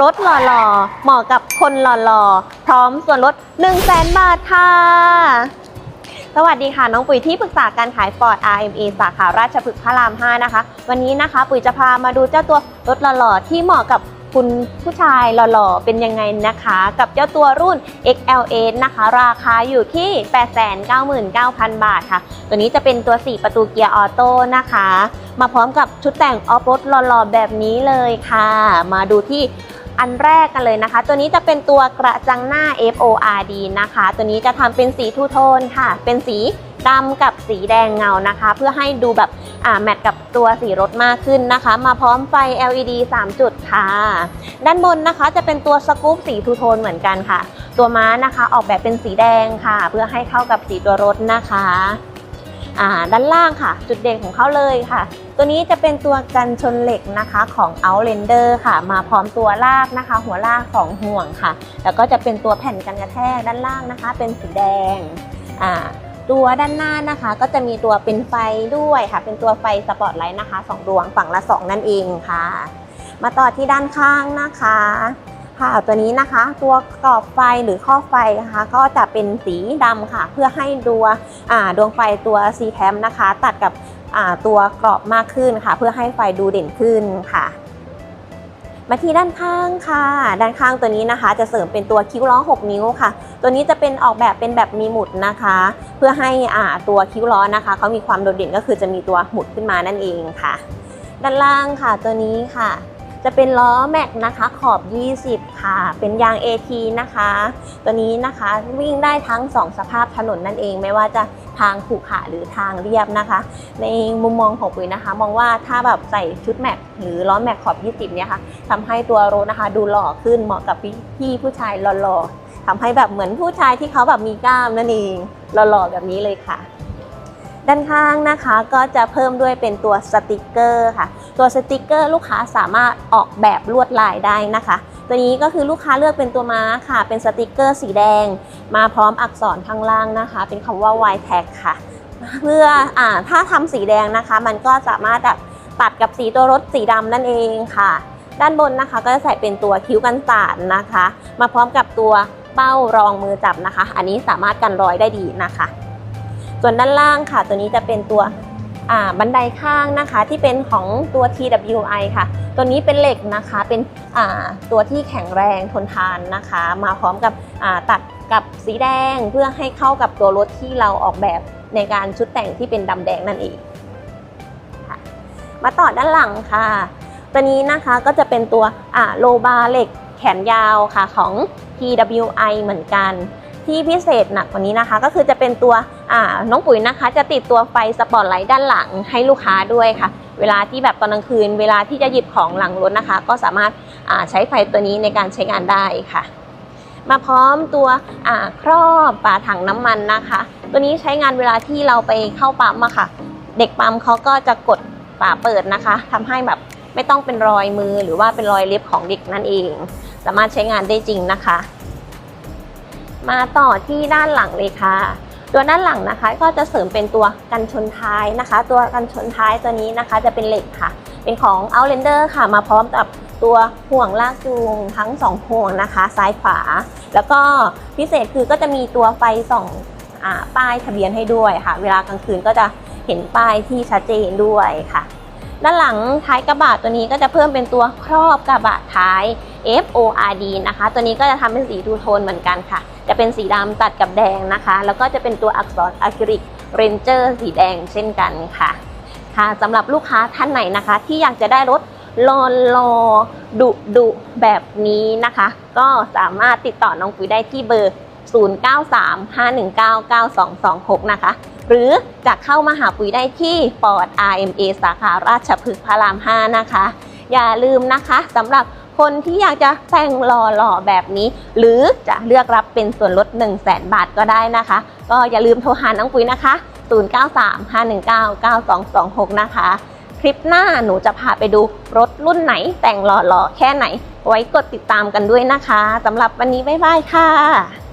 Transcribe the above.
รถหล่อๆ เหมาะกับคนหล่อๆ พร้อมส่วนลด 1 0 0 0 0แบาทค่ะ สวัสดีค่ะ น้องปุ๋ยที่ปรึกษาการขาย Ford RMA สาขาราชพฤกษ์พระราม 5 นะคะ วันนี้นะคะ ปุ๋ยจะพามาดูเจ้าตัวรถหล่อๆ ที่เหมาะกับคุณผู้ชายหล่อๆ เป็นยังไงนะคะ กับเจ้าตัวรุ่น XLA นะคะ ราคาอยู่ที่ 899,000 บาทค่ะ ตัวนี้จะเป็นตัว 4 ประตูเกียร์ออโต้นะคะ มาพร้อมกับชุดแต่งออฟโรดหล่อๆ แบบนี้เลยค่ะ มาดูที่ อันแรกกันเลยนะคะ ตัวนี้จะเป็นตัวกระจังหน้า FORD นะคะ ตัวนี้จะทำเป็นสีทูโทนค่ะ เป็นสีดำกับสีแดงเงานะคะ เพื่อให้ดูแบบแมทกับตัวสีรถมากขึ้นนะคะ มาพร้อมไฟ LED 3 จุดค่ะ ด้านบนนะคะจะเป็นตัวสกู๊ปสีทูโทนเหมือนกันค่ะ ตัวม้านะคะออกแบบเป็นสีแดงค่ะ เพื่อให้เข้ากับสีตัวรถนะคะ ด้านล่างค่ะ จุดเด่นของเขาเลยค่ะ ตัวนี้จะเป็นตัวกันชนเหล็กนะคะของ Outlander ค่ะ มาพร้อมตัวลากนะคะ หัวลากสองห่วงค่ะ แล้วก็จะเป็นตัวแผ่นกันกระแทกด้านล่างนะคะ เป็นสีแดงอ่าตัวด้านหน้านะคะก็จะมีตัวเป็นไฟด้วยค่ะ เป็นตัวไฟสปอตไลท์นะคะสองดวงฝั่งละสองนั่นเองค่ะ มาต่อที่ด้านข้างนะคะ ค่ะตัวนี้นะคะตัวกรอบไฟหรือข้อไฟนะคะก็จะเป็นสีดำค่ะ เพื่อให้ดัวดวงไฟตัว C cam นะคะ ตัดกับตัวกรอบมากขึ้นค่ะ เพื่อให้ไฟดูเด่นขึ้นค่ะมาที่ด้านข้างค่ะ ด้านข้างตัวนี้นะคะ จะเสริมเป็นตัวคิ้วล้อ 6 นิ้วค่ะ ตัวนี้จะเป็นออกแบบเป็นแบบมีหมุดนะคะ เพื่อให้อ่าตัวคิ้วล้อนะคะเขามีความโดดเด่นก็คือจะมีตัวหมุดขึ้นมานั่นเองค่ะ ด้านล่างค่ะตัวนี้ค่ะ จะเป็นล้อแม็กนะคะขอบ 20 ค่ะ เป็นยาง AT นะคะ ตัวนี้นะคะวิ่งได้ทั้ง 2 สภาพถนนนั่นเอง ไม่ว่าจะทางขรุขระหรือทางเรียบนะคะ ในมุมมองของปุ๋ยนะคะ มองว่าถ้าแบบใส่ชุดแม็กหรือล้อแม็กขอบ 20 เนี่ยค่ะทำให้ตัวรถนะคะ ดูหล่อขึ้นเหมาะกับพี่พี่ผู้ชายหล่อๆทำให้แบบเหมือนผู้ชายที่เขาแบบมีกล้ามนั่นเองหล่อๆแบบนี้เลยค่ะ ด้านข้างนะคะก็จะเพิ่มด้วยเป็นตัวสติกเกอร์ค่ะ ตัวสติกเกอร์ลูกค้าสามารถออกแบบลวดลายได้นะคะ ตัวนี้ก็คือลูกค้าเลือกเป็นตัวม้าค่ะ เป็นสติกเกอร์สีแดง มาพร้อมอักษรข้างล่างนะคะ เป็นคำว่า Y tag ค่ะ เพื่ออถ้าทำสีแดงนะคะ มันก็สามารถแบบตัดกับสีตัวรถสีดำนั่นเองค่ะ ด้านบนนะคะก็จะใส่เป็นตัวคิ้วกันสาดนะคะ มาพร้อมกับตัวเป้ารองมือจับนะคะ อันนี้สามารถกันรอยได้ดีนะคะ ส่วนด้านล่างค่ะ ตัวนี้จะเป็นตัวบันไดข้างนะคะ ที่เป็นของตัว TWI ค่ะ ตัวนี้เป็นเหล็กนะคะเป็นตัวที่แข็งแรงทนทานนะคะ มาพร้อมกับตัดกับสีแดงเพื่อให้เข้ากับตัวรถที่เราออกแบบในการชุดแต่งที่เป็นดำแดงนั่นเองมาต่อด้านหลังค่ะ ตัวนี้นะคะก็จะเป็นตัวโลบาเหล็กแขนยาวค่ะของ TWI เหมือนกัน ที่พิเศษหนักกว่านี้นะคะ ก็คือจะเป็นตัวน้องปุ๋ยนะคะ จะติดตัวไฟสปอตไลท์ด้านหลังให้ลูกค้าด้วยค่ะ เวลาที่แบบตอนกลางคืน เวลาที่จะหยิบของหลังรถนะคะ ก็สามารถใช้ไฟตัวนี้ในการใช้งานได้ค่ะ มาพร้อมตัวครอบฝาถังน้ำมันนะคะ ตัวนี้ใช้งานเวลาที่เราไปเข้าปั๊มอะค่ะ เด็กปั๊มเขาก็จะกดฝาเปิดนะคะทำให้แบบไม่ต้องเป็นรอยมือหรือว่าเป็นรอยเล็บของเด็กนั่นเอง สามารถใช้งานได้จริงนะคะ มาต่อที่ด้านหลังเลยค่ะ ตัวด้านหลังนะคะก็จะเสริมเป็นตัวกันชนท้ายนะคะ ตัวกันชนท้ายตัวนี้นะคะจะเป็นเหล็กค่ะ เป็นของ Outlander ค่ะ มาพร้อมกับตัวห่วงลากจูงทั้งสองห่วงนะคะ ซ้ายขวา แล้วก็พิเศษคือก็จะมีตัวไฟส่องอป้ายทะเบียนให้ด้วยค่ะ เวลากลางคืนก็จะเห็นป้ายที่ชัดเจนด้วยค่ะ ด้านหลังท้ายกระบะตัวนี้ก็จะเพิ่มเป็นตัวครอบกระบะท้าย FORD นะคะ ตัวนี้ก็จะทำเป็นสีทูโทนเหมือนกันค่ะ จะเป็นสีดำตัดกับแดงนะคะ แล้วก็จะเป็นตัวอักษรอะคริลิกเรนเจอร์สีแดงเช่นกันค่ะ ค่ะสำหรับลูกค้าท่านไหนนะคะ ที่อยากจะได้รถรอรอดุดุแบบนี้นะคะ ก็สามารถติดต่อน้องปุ๋ยได้ที่เบอร์ 0935199226 นะคะ หรือจะเข้ามาหาปุ๋ยได้ที่ปอด RMA สาขาราชพฤกษ์พระราม 5 นะคะ อย่าลืมนะคะสำหรับคนที่อยากจะแต่งหล่อๆแบบนี้ หรือจะเลือกรับเป็นส่วนลด 1 0 0 0 0แบาทก็ได้นะคะ ก็อย่าลืมโทรหาน้องปุ๋ยนะคะ 0935199226 นะคะ คลิปหน้าหนูจะพาไปดูรถรุ่นไหนแต่งหล่อๆแค่ไหน ไว้กดติดตามกันด้วยนะคะสำหรับวันนี้บ๊ายบายค่ะ